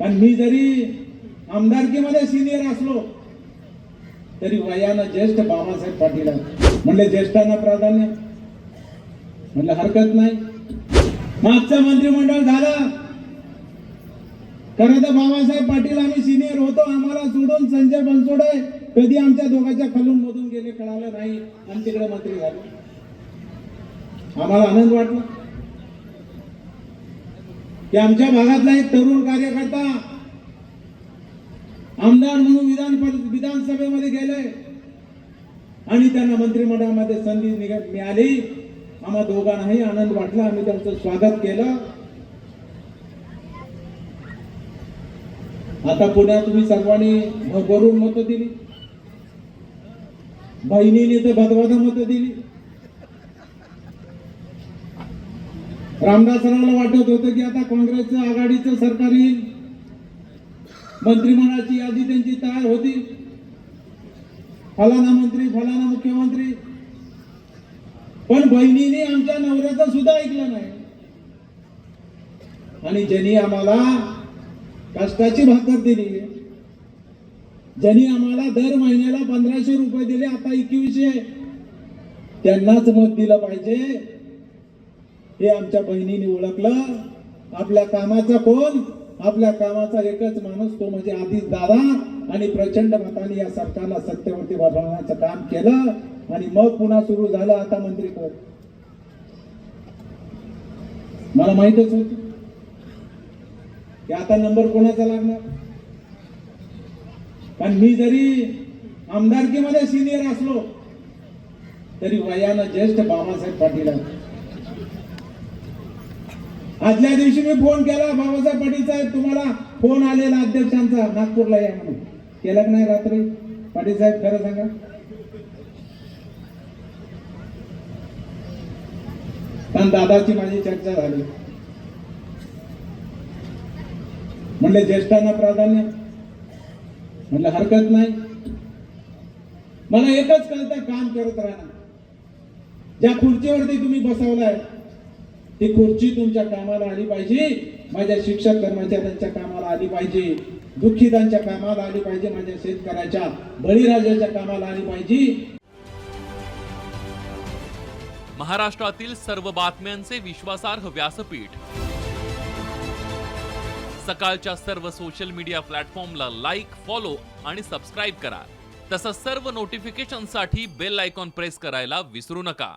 पण मी जरी आमदारकीमध्ये सिनियर असलो तरी वयानं ज्येष्ठ बाबासाहेब पाटील म्हणले ज्येष्ठांना प्राधान्य. म्हणलं हरकत नाही. मागचं मंत्रिमंडळ झालं. खरं तर बाबासाहेब पाटील आम्ही सिनियर होतो आम्हाला सोडून संजय बनसोडे कधी आमच्या दोघांच्या खालून मधून गेले कळालं नाही. आणि तिकडे मंत्री झाले. आम्हाला आनंद वाटला. की आमच्या भागातला एक तरुण कार्यकर्ता आमदार म्हणून विधान विधानसभेमध्ये गेले आणि त्यांना मंत्रिमंडळामध्ये संधी निघ- मिळाली. आम्हा दोघांनाही आनंद वाटला. आम्ही त्यांचं स्वागत केलं. आता पुण्यात तुम्ही सर्वांनी भरून मतं दिली. बहिणीने तर बदबद मतं दिली. रामदासरावला वाटत होतं की आता काँग्रेसचं आघाडीचं सरकार येईल. मंत्रिमंडळाची यादी त्यांची तयार होती. फलाना मंत्री फलाना मुख्यमंत्री. पण बहिणीने आमच्या नवऱ्याचं सुद्धा ऐकलं नाही. आणि ज्यांनी आम्हाला कष्टाची भाकर दिली ज्यांनी आम्हाला दर महिन्याला पंधराशे रुपये दिले आता एकवीसशे त्यांनाच मत दिलं पाहिजे. हे आमच्या बहिणीने ओळखलं. आपल्या कामाचा कोण आपल्या कामाचा एकच माणूस तो म्हणजे आधीच दादा आणि प्रचंड मताने या सरकारला सत्तेवरती बसवण्याचं काम केलं आणि मग पुन्हा सुरू झालं आता मंत्री पद. मला माहितच होत की आता नंबर कोणाचा लागणार? पण मी जरी आमदारकीमध्ये सिनियर असलो तरी वयानं ज्येष्ठ बाबासाहेब पाटील आदल्या दिवशी मी फोन केला बाबासाहेब पाटील साहेब तुम्हाला फोन आलेला अध्यक्षांचा नागपूरला या म्हणून. केला की नाही रात्री. पाटील साहेब खरं सांगा. पण दादाची माझी चर्चा झाली. म्हणले ज्येष्ठांना प्राधान्य. म्हणलं हरकत नाही. मला एकच कळतं काम करत राहणार ज्या खुर्चीवरती तुम्ही बसवलाय ही खुर्ची तुमच्या कामाला आली पाहिजे. माझ्या शिक्षक कर्मचाऱ्यांच्या कामाला आली पाहिजे. दुःखितांच्या कामाला आली पाहिजे. माझ्या शेतकऱ्याच्या बळीराजाच्या कामाला आली पाहिजे. महाराष्ट्रातील सर्व बातम्यांचे विश्वासार्ह व्यासपीठ. सकाळच्या सर्व सोशल मीडिया प्लॅटफॉर्मला लाईक फॉलो आणि सबस्क्राईब करा. तसंच सर्व नोटिफिकेशनसाठी बेल आयकॉन प्रेस करायला विसरू नका.